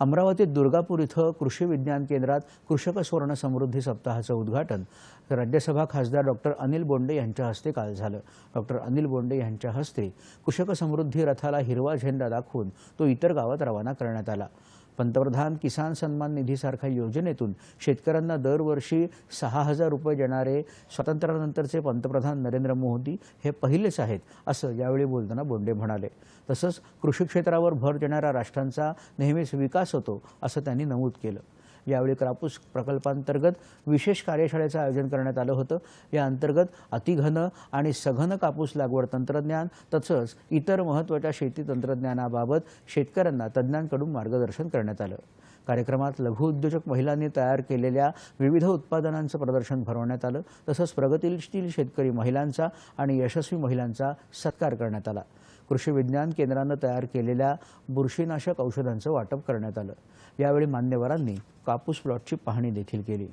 अमरावतीत दुर्गापूर इथं कृषी विज्ञान केंद्रात कृषक सुवर्ण समृद्धी सप्ताहाचं उद्घाटन. राज्यसभा खासदार डॉक्टर अनिल बोंडे यांच्या हस्ते काल झालं. डॉक्टर अनिल बोंडे यांच्या हस्ते कृषक समृद्धी रथाला हिरवा झेंडा दाखवून तो इतर गावात रवाना करण्यात आला. पंतप्रधान किसान सन्मान निधीसारख्या योजनेतून शेतकऱ्यांना दरवर्षी सहा हजार रुपये देणारे स्वातंत्र्यानंतरचे पंतप्रधान नरेंद्र मोदी हे पहिलेच आहेत असं यावेळी बोलताना बोंडे म्हणाले. तसंच कृषी क्षेत्रावर भर देणाऱ्या राष्ट्रांचा नेहमीच विकास होतो असं त्यांनी नमूद केलं. यावेळी कापूस प्रकल्पांतर्गत विशेष कार्यशाळेचं आयोजन करण्यात आलं होतं. या अंतर्गत अतिघन आणि सघन कापूस लागवड तंत्रज्ञान तसंच इतर महत्त्वाच्या शेती तंत्रज्ञानाबाबत शेतकऱ्यांना तज्ज्ञांकडून मार्गदर्शन करण्यात आलं. कार्यक्रमात लघुउद्योजक महिलांनी तयार केलेल्या विविध उत्पादनांचं प्रदर्शन भरवण्यात आलं. तसंच प्रगतीशील शेतकरी महिलांचा आणि यशस्वी महिलांचा सत्कार करण्यात आला. कृषी विज्ञान केंद्रानं तयार केलेल्या बुरशीनाशक औषधांचं वाटप करण्यात आलं. यावेळी मान्यवरांनी कापूस प्लॉटची पाहणी देखील केली.